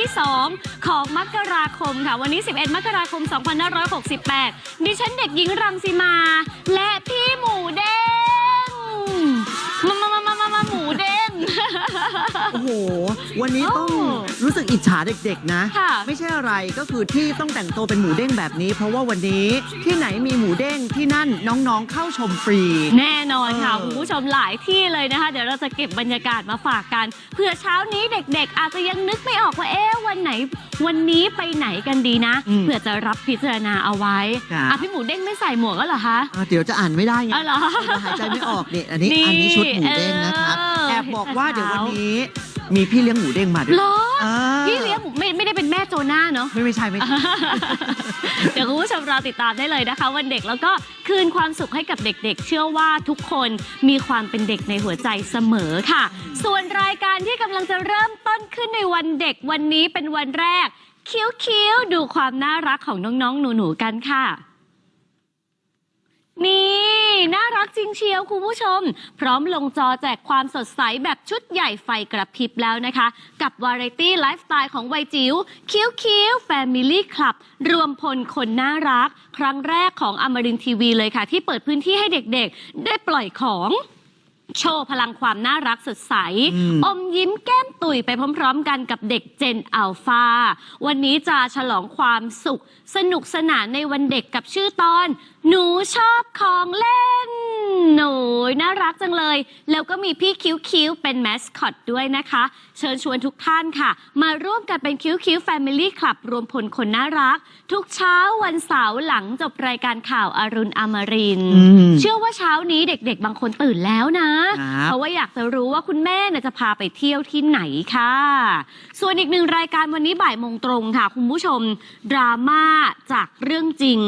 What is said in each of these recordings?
ที่ 2 ของมกราคมค่ะ วันนี้ 11 มกราคม 2568 ดิฉันเด็กหญิงรังสีมา และพี่หมูเด้งมามามามามามาหมูเด้งโอ้โห วันนี้ต้องโอ้รู้สึกอิจฉาเด็กๆนะ ค่ะไม่ใช่อะไรก็คือที่ต้องแต่งตัวเป็นหมูเด้งแบบนี้ เพราะว่าวันนี้ที่ไหนมีหมูเด้งที่นั่นน้องๆเข้าชมฟรี แน่นอนค่ะ เออ คุณผู้ชมหลายที่เลยนะคะ เดี๋ยวเราจะเก็บบรรยากาศมาฝากกันเผื่อเช้านี้เด็กๆ อาจจะยังนึกไม่ออกว่าเอ๊ะวันไหน วันนี้ไปไหนกันดีนะอืมเผื่อจะรับพิจารณาเอาไว้ครับ อะพี่หมูเด้งไม่ใส่หมวกก็เหรอคะ อะเดี๋ยวจะอ่านไม่ได้ไงอ๋อเหรอเดี๋ยวหายใจไม่ออกเนี่ยอันนี้นี่อันนี้ชุดหมูเด้งนะครับเออแอบบอกว่าเห็นแต่เดี๋ยววันเช้านี้ มีพี่เลี้ยงหมูเด้งมาด้วยเหรอเออพี่เลี้ยงหมูไม่ไม่ได้เป็นแม่โจนาเนาะ ไม่ไม่ใช่ไม่ใช่ เดี๋ยวคุณผู้ชมรอติดตามได้เลยนะคะ วันเด็กแล้วก็คืนความสุขให้กับเด็กๆ เชื่อว่าทุกคนมีความเป็นเด็กในหัวใจเสมอค่ะ ส่วนรายการที่กำลังจะเริ่มต้นขึ้นในวันเด็กวันนี้เป็นวันแรก คิ้วๆ ดูความน่ารักของน้องๆ หนูๆ กันค่ะ นี่ น่ารักจริงเชียวคุณผู้ชม พร้อมลงจอแจกความสดใสแบบชุดใหญ่ไฟกระพริบแล้วนะคะ กับวาไรตี้ไลฟ์สไตล์ของวัยจิ๋วคิ้วคิ้วแฟมิลี่คลับ รวมพลคนน่ารัก ครั้งแรกของอมรินทีวีเลยค่ะ ที่เปิดพื้นที่ให้เด็กๆ ได้ปล่อยของโชว์พลังความน่ารักสดใสอืมอมยิ้มแก้มตุยไปพร้อม ๆ กันกับเด็กเจนอัลฟา วันนี้จะฉลองความสุข สนุกสนานในวันเด็กกับชื่อตอนหนูชอบของเล่น หนูน่ารักจังเลย แล้วก็มีพี่คิ้วคิ้วเป็นแมสคอตด้วยนะคะ เชิญชวนทุกท่านค่ะ มาร่วมกันเป็นคิ้วคิ้วแฟมิลี่คลับรวมพลคนน่ารัก ทุกเช้าวันเสาร์หลังจบรายการข่าวอรุณอมรินทร์อืมเชื่อว่าเช้านี้เด็กๆ บางคนตื่นแล้วนะ ครับ เพราะว่าอยากจะรู้ว่าคุณแม่เนี่ยจะพาไปเที่ยวที่ไหนค่ะ ส่วนอีกหนึ่งรายการวันนี้บ่ายโมงตรงค่ะ คุณผู้ชม ดราม่าจากเรื่องจริง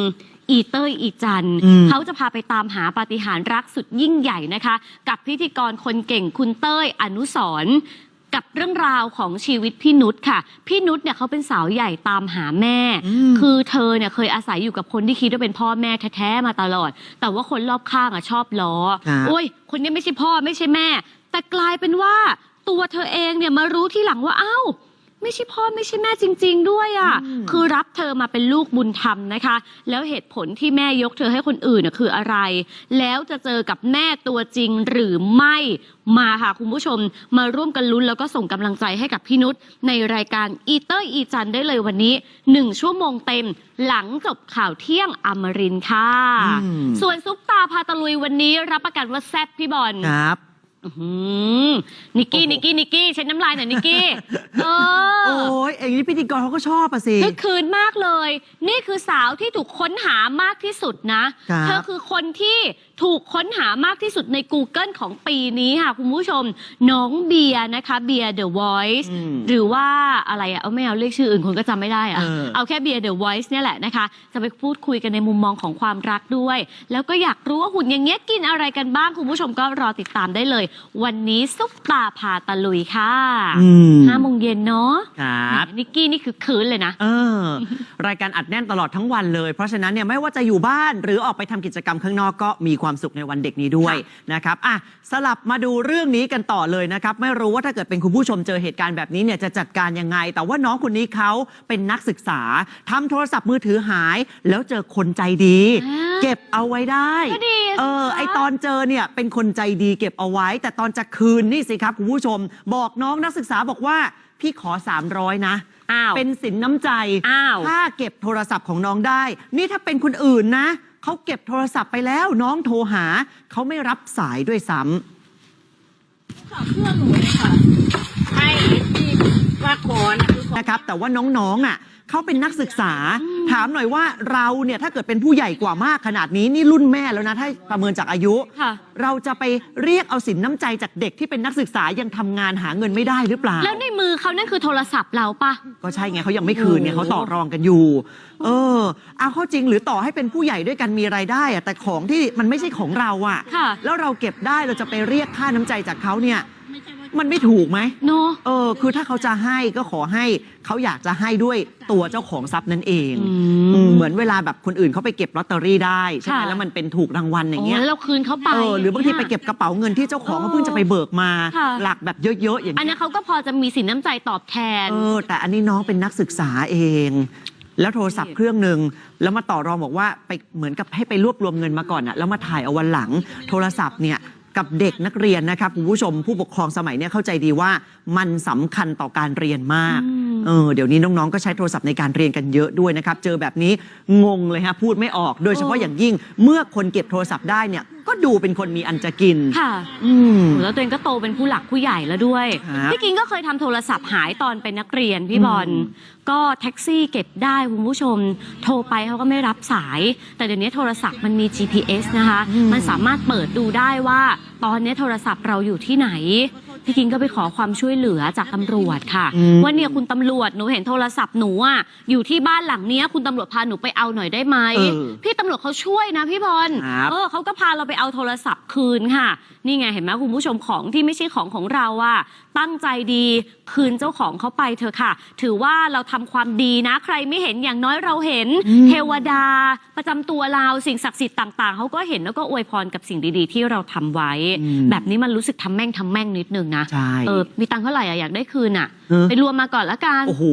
อีเต้ยอีจันอืม เขาจะพาไปตามหาปาฏิหาริย์รักสุดยิ่งใหญ่นะคะ กับพิธีกรคนเก่งคุณเต้ยอนุสรณ์กับเรื่องราวของชีวิตพี่นุชค่ะ พี่นุชเนี่ยเขาเป็นสาวใหญ่ตามหาแม่อืมคือเธอเนี่ยเคยอาศัยอยู่กับคนที่คิดว่าเป็นพ่อแม่แท้ๆมาตลอด แต่ว่าคนรอบข้างอะชอบล้อ ครับ โอ้ย คนนี้ไม่ใช่พ่อไม่ใช่แม่ แต่กลายเป็นว่าตัวเธอเองเนี่ยมารู้ที่หลังว่าอ้าว ไม่ใช่พ่อไม่ใช่แม่จริง ๆ ด้วยอะ่ะอืมคือรับเธอมาเป็นลูกบุญธรรมนะคะ แล้วเหตุผลที่แม่ยกเธอให้คนอื่นน่ะคืออะไร แล้วจะเจอกับแม่ตัวจริงหรือไม่มาค่ะคุณผู้ชม มาร่วมกันลุ้นแล้วก็ส่งกำลังใจให้กับพี่นุชในรายการอีเตอร์อีจันได้เลยวันนี้หนึ่งชั่วโมงเต็มหลังจบข่าวเที่ยงอมรินทร์ค่ะอืมส่วนซุปตาพาตะลุยวันนี้รับประกันว่าแซ่บพี่บอลครับอื้อหือ นิกกี้โอ้โหนิกกี้ นิกกี้ใช้น้ำลายหน่อยนิกกี้ เออ โอ้ยอย่างนี้พิธีกรเขาก็ชอบอะสิคึกคืนมากเลย นี่คือสาวที่ถูกค้นหามากที่สุดนะครับเธอคือคนที่ ถูกค้นหามากที่สุดใน Google ของปีนี้ค่ะ คุณผู้ชม น้องเบียร์นะคะเบียร์ The Voice อืมหรือว่าอะไรอะเอาไม่เอาเรียกชื่ออื่นคนก็จำไม่ได้อะเออเอาแค่เบียร์ The Voice เนี่ยแหละนะคะ จะไปพูดคุยกันในมุมมองของความรักด้วย แล้วก็อยากรู้ว่าหุ่นอย่างเงี้ยกินอะไรกันบ้าง คุณผู้ชมก็รอติดตามได้เลย วันนี้ซุปตาพาตะลุยค่ะอืมห้าโมงเย็นเนาะครับแหมนิกกี้นี่คือคืนเลยนะเออ รายการอัดแน่นตลอดทั้งวันเลย เพราะฉะนั้นเนี่ยไม่ว่าจะอยู่บ้านหรือออกไปทำกิจกรรมข้างนอกก็มีความสุขในวันเด็กนี้ด้วยนะครับอะสลับมาดูเรื่องนี้กันต่อเลยนะครับ ไม่รู้ว่าถ้าเกิดเป็นคุณผู้ชมเจอเหตุการณ์แบบนี้เนี่ยจะจัดการยังไง แต่ว่าน้องคนนี้เขาเป็นนักศึกษาทำโทรศัพท์มือถือหาย แล้วเจอคนใจดีอ่าเก็บเอาไว้ได้ก็ดีเออสิคะไอตอนเจอเนี่ยเป็นคนใจดีเก็บเอาไว้ แต่ตอนจะคืนนี่สิครับคุณผู้ชม บอกน้องนักศึกษาบอกว่าพี่ขอ 300 นะอ้าวเป็นสินน้ำใจอ้าวถ้าเก็บโทรศัพท์ของน้องได้ นี่ถ้าเป็นคนอื่นนะ เขาเก็บโทรศัพท์ไปแล้วน้องโทรหา เขาไม่รับสายด้วยซ้ำค่ะเพื่อนหนูเลยค่ะให้ที่ว่าขอนะคือขอนะครับ แต่ว่าน้องๆอะ เขาเป็นนักศึกษา ถามหน่อยว่าเราเนี่ยถ้าเกิดเป็นผู้ใหญ่กว่ามากขนาดนี้นี่รุ่นแม่แล้วนะถ้าประเมินจากอายุ ค่ะ เราจะไปเรียกเอาสินน้ำใจจากเด็กที่เป็นนักศึกษายังทำงานหาเงินไม่ได้หรือเปล่า แล้วในมือเขานั่นคือโทรศัพท์เราปะ ก็ใช่ไงเขายังไม่คืนไงเขาต่อรองกันอยู่ เออ เอาเข้าจริงหรือต่อให้เป็นผู้ใหญ่ด้วยกันมีรายได้อะแต่ของที่มันไม่ใช่ของเราอะค่ะ แล้วเราเก็บได้เราจะไปเรียกค่าน้ำใจจากเขาเนี่ยไม่ใช่ว่ามันไม่ถูกไหมเนาะเออ คือถ้าเขาจะให้ก็ขอให้เขาอยากจะให้ด้วยตัวเจ้าของทรัพย์นั่นเองอืมอืมเหมือนเวลาแบบคนอื่นเขาไปเก็บลอตเตอรี่ได้ใช่ไหมค่ะ แล้วมันเป็นถูกรางวัลอย่างเงี้ยโแล้วคืนเขาไป เออหรือบางทีไปเก็บกระเป๋าเงินที่เจ้าของเขาเพิ่งจะไปเบิกมา ค่ะ หลักแบบเยอะๆอย่างอันเงี้ยนี้นเขาก็พอจะมีสินน้ำใจตอบแทน เออแต่อันนี้น้องเป็นนักศึกษาเอง แล้วโทรศัพท์เครื่องหนึ่งแล้วมาต่อรองบอกว่าไปเหมือนกับให้ไปรวบรวมเงินมาก่อนอะแล้วมาถ่ายเอาวันหลัง โทรศัพท์เนี่ย กับเด็กนักเรียนนะครับคุณผู้ชมผู้ปกครองสมัยเนี้ยเข้าใจดีว่ามันสำคัญต่อการเรียนมาก อืม เออเดี๋ยวนี้น้องๆก็ใช้โทรศัพท์ในการเรียนกันเยอะด้วยนะครับ เจอแบบนี้งงเลยฮะพูดไม่ออกโดยเฉพาะอย่างยิ่ง เมื่อคนเก็บโทรศัพท์ได้เนี่ย ก็ดูเป็นคนมีอันจะกิน ค่ะ อืม แล้วตัวเองก็โตเป็นผู้หลักผู้ใหญ่แล้วด้วย ครับพี่กิงก็เคยทำโทรศัพท์หายตอนเป็นนักเรียนพี่บอล อืม ก็แท็กซี่เก็บได้คุณผู้ชม โทรไปเขาก็ไม่รับสาย แต่เดี๋ยวนี้โทรศัพท์มันมี GPS นะคะ มันสามารถเปิดดูได้ว่า ตอนนี้โทรศัพท์เราอยู่ที่ไหน พี่กิงก็ไปขอความช่วยเหลือจากตำรวจค่ะอืมว่าเนี่ยคุณตำรวจหนูเห็นโทรศัพท์หนูอะอยู่ที่บ้านหลังเนี้ย คุณตำรวจพาหนูไปเอาหน่อยได้ไหมเออพี่ตำรวจเขาช่วยนะพี่บอลครับ เออเขาก็พาเราไปเอาโทรศัพท์คืนค่ะ นี่ไงเห็นไหมคุณผู้ชมของที่ไม่ใช่ของของเราอะตั้งใจดีคืนเจ้าของเขาไปเถอะค่ะ ถือว่าเราทำความดีนะ ใครไม่เห็นอย่างน้อยเราเห็นอืมเทวดา ประจำตัวเราสิ่งศักดิ์สิทธิ์ต่าง ๆเขาก็เห็นแล้วก็อวยพรกับสิ่งดีๆ ที่เราทำไว้อืมแบบนี้มันรู้สึกทำแม่งทำแม่งนิดนึงนะใช่เออมีตังค์เท่าไหร่อะอยากได้คืนอะเออ ไปรวมมาก่อนละกันโอ้โห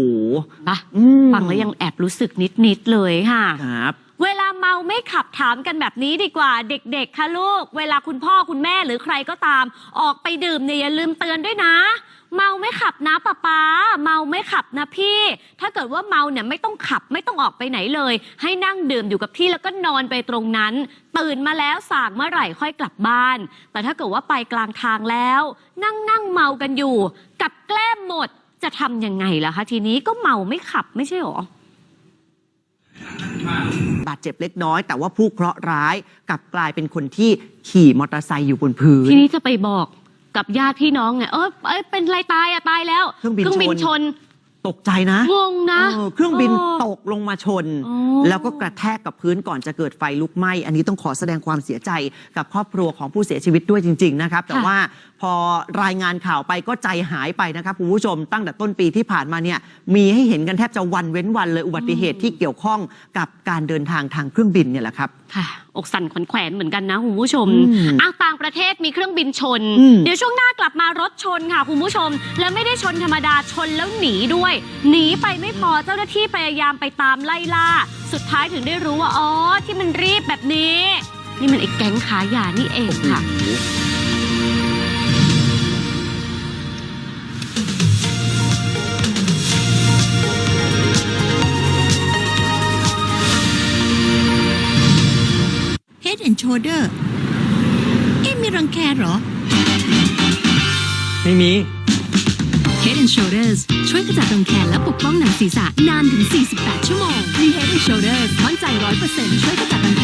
ปะอืม ฟังแล้วยังแอบรู้สึกนิด ๆ เลยค่ะ ครับ เวลาเมาไม่ขับถามกันแบบนี้ดีกว่าเด็กๆ ค่ะลูก เวลาคุณพ่อคุณแม่หรือใครก็ตาม ออกไปดื่มเนี่ยอย่าลืมเตือนด้วยนะ เมาไม่ขับนะป้าป๊าเมาไม่ขับนะพี่ ถ้าเกิดว่าเมาเนี่ยไม่ต้องขับไม่ต้องออกไปไหนเลย ให้นั่งดื่มอยู่กับที่แล้วก็นอนไปตรงนั้น ตื่นมาแล้วส่างเมื่อไหร่ค่อยกลับบ้าน แต่ถ้าเกิดว่าไปกลางทางแล้ว นั่งนั่งเมากันอยู่ กับแกล้มหมดจะทำยังไงล่ะคะทีนี้ก็เมาไม่ขับไม่ใช่หรอบาดเจ็บเล็กน้อย แต่ว่าผู้เคราะห์ร้ายกลับกลายเป็นคนที่ขี่มอเตอร์ไซค์อยู่บนพื้น ทีนี้จะไปบอก กับญาติพี่น้องเนี่ยเออเอ้ยเป็นไรตายอะตายแล้วเครื่องบินบินชชนนตกใจนะงงนะ เออเครื่องบินโตกลงมาชน อ๋อ แล้วก็กระแทกกับพื้นก่อนจะเกิดไฟลุกไหม้ อันนี้ต้องขอแสดงความเสียใจกับครอบครัวของผู้เสียชีวิตด้วยจริง ๆ นะครับ แต่ค่ะ ว่า พอรายงานข่าวไปก็ใจหายไปนะครับคุณผู้ชมตั้งแต่ต้นปีที่ผ่านมาเนี่ยมีให้เห็นกันแทบจะวันเว้นวันเลยอุบัติเหตุที่เกี่ยวข้องกับการเดินทางทางเครื่องบินเนี่ยแหละครับค่ะอกสั่นขวัญแขวนเหมือนกันนะคุณผู้ชมอืมอ้าวต่างประเทศมีเครื่องบินชนอืมเดี๋ยวช่วงหน้ากลับมารถชนค่ะคุณผู้ชม แล้วไม่ได้ชนธรรมดาชนแล้วหนีด้วย หนีไปไม่พอเจ้าหน้าที่พยายามไปตามไล่ล่า สุดท้ายถึงได้รู้ว่าอ๋อที่มันรีบแบบนี้ นี่มันไอ้แก๊งขายานี่เองค่ะ Head and Shoulder เอ๊ะมีรังแคเหรอ ไม่มี Head and Shoulders ช่วยขจัดรังแคและปกป้องหนังศีรษะนานถึง 48 ชั่วโมงมี Head and Shoulders มั่นใจ 100%ช่วยขจัดรังแค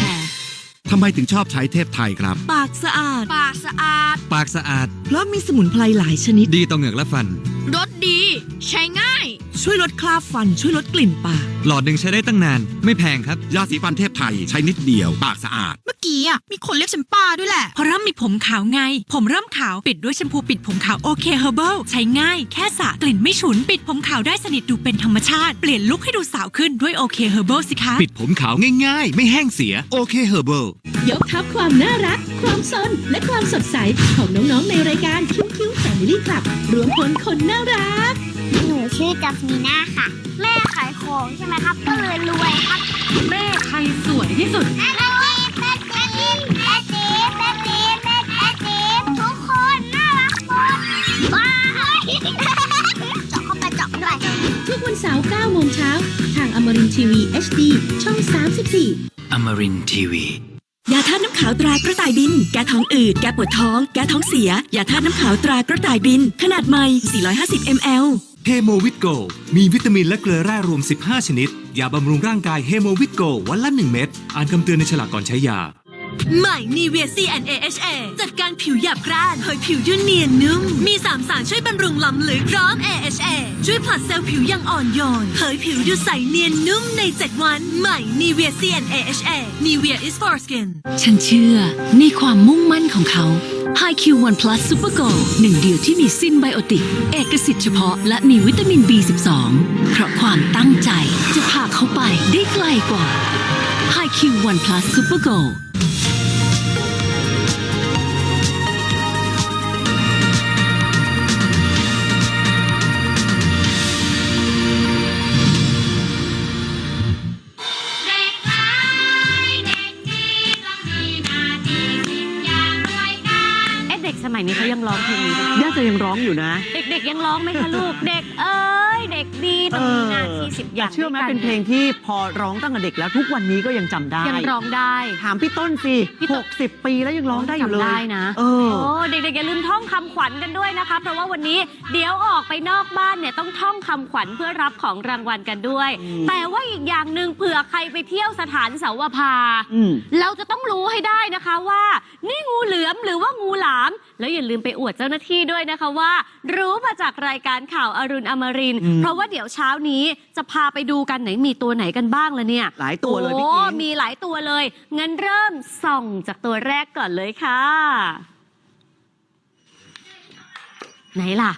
ทำไมถึงชอบใช้เทพไทยครับ ปากสะอาด ปากสะอาด ปากสะอาด เพราะมีสมุนไพรหลายชนิด ดีต่อเหงือกและฟัน รสดี ใช้ง่าย ช่วยลดคราบฟัน ช่วยลดกลิ่นปาก หลอดหนึ่งใช้ได้ตั้งนาน ไม่แพงครับ ยาสีฟันเทพไทยใช้นิดเดียว ปากสะอาดเมื่อ กี้อะมีคนเรียกฉันป้าด้วยแหละ เพราะเริ่มมีผมขาวไง ผมเริ่มขาวปิดด้วยแชมพูปิดผมขาวโอเคเฮอร์เบิลใช้ง่ายแค่สระกลิ่นไม่ฉุนปิดผมขาวได้สนิทดูเป็นธรรมชาติ เปลี่ยนลุคให้ดูสาวขึ้นด้วยโอเคเฮอร์เบิลสิคะ ปิดผมขาวง่ายๆ ไม่แห้งเสียโอเคเฮอร์เบิลยกทัพความน่ารัก ความสนและความสดใสของน้องๆในรายการคิ้วคิ้วแฟมิลี่คลับรวมพลคนน่ารัก หนูชื่อจัสมิน่าค่ะ แม่ขายของใช่ไหมครับ ก็เลยรวยครับ แม่ใครสวยที่สุด มรินทีวี HD ช่อง 34 อมรินทีวียาธาตุน้ำขาวตรากระต่ายบิน แก้ท้องอืด แก้ปวดท้อง แก้ท้องเสีย ยาธาตุน้ำขาวตรากระต่ายบิน ขนาดใหม่ 450 ml เฮโมวิตโก มีวิตามินและเกลือแร่รวม 15 ชนิด ยาบำรุงร่างกายเฮโมวิตโกวันละ 1 เม็ด อ่านคำเตือนในฉลากก่อนใช้ยา ใหม่ Nivea CNAHA จัดการผิวหยาบกร้านเผยผิวด้วยเนียนนุ่ม มี3สารช่วยบำรุงล้ำลึกพร้อม AHA ช่วยผลัดเซลล์ผิวอย่างอ่อนโยนเผยผิวดูใสเนียนนุ่มใน 7 วัน ใหม่ Nivea CNAHA Nivea is for skin ฉันเชื่อในความมุ่งมั่นของเขา High Q One Plus Super Go หนึ่งเดียวที่มีซินไบโอติก เอกสิทธิ์เฉพาะและมีวิตามิน B12 เพราะความตั้งใจจะพาเขาไปได้ไกลกว่า High Q One Plus Super Go ยังร้องอยู่นะ เด็กๆยังร้องไหมคะลูก เด็กเอ้ย ด็กดีต้องมีหน้าที่สิบอย่างแต่เชื่อไหมด้วยกัเป็นเพลงที่พอร้องตั้งแต่เด็กแล้วทุกวันนี้ก็ยังจำได้ ยังร้องได้ ถามพี่ต้นสิพี่ต้น 60 ปีแล้วยังร้องได้อยู่เลยจำได้นะเออโอ้เด็กๆอย่าลืมท่องคำขวัญกันด้วยนะคะ เพราะว่าวันนี้เดี๋ยวออกไปนอกบ้านเนี่ยต้องท่องคำขวัญเพื่อรับของรางวัลกันด้วย อืม แต่ว่าอีกอย่างหนึ่งเผื่อใครไปเที่ยวสถานเสาวภา อืม เราจะต้องรู้ให้ได้นะคะว่า นี่งูเหลือมหรือว่างูหลาม แล้วอย่าลืมไปอวดเจ้าหน้าที่ด้วยนะคะว่า รู้มาจากรายการข่าวอรุณอมรินทร์อืม เพราะว่าเดี๋ยวเช้านี้จะพาไปดูกันไหนมีตัวไหนกันบ้างละเนี่ยหลายตัวเลยพี่โอ้กิ๊ง มีหลายตัวเลยงั้นเริ่มส่องจากตัวแรกก่อนเลยค่ะ ไหนล่ะ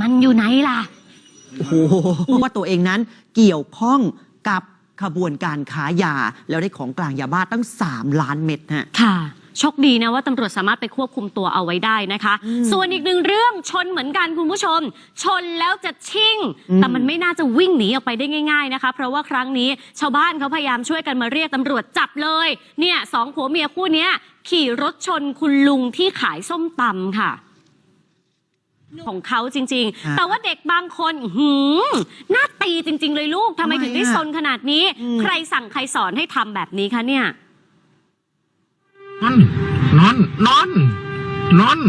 มันอยู่ไหนล่ะ โอ้โหว่าตัวเองนั้นเกี่ยวข้องกับขบวนการค้ายา แล้วได้ของกลางยาบ้าตั้ง 3 ล้านเม็ดฮะ ค่ะ โชคดีนะว่าตำรวจสามารถไปควบคุมตัวเอาไว้ได้นะคะอืมส่วนอีกหนึ่งเรื่องชนเหมือนกันคุณผู้ชม ชนแล้วจะชิ่งอืมแต่มันไม่น่าจะวิ่งหนีออกไปได้ง่าย ๆนะคะ เพราะว่าครั้งนี้ชาวบ้านเขาพยายามช่วยกันมาเรียกตำรวจจับเลยเนี่ยสองผัวเมียคู่เนี้ยขี่รถชนคุณลุงที่ขายส้มตำค่ะ ของเขาจริงฮะๆแต่ว่าเด็กบางคนอื้อหือหน้าตีจริง ๆ เลยลูกทำไมทำไมถึงได้อะซนขนาดนี้อืมใครสั่งใครสอนให้ทำแบบนี้คะเนี่ยนอน นอน นอน นอน นอน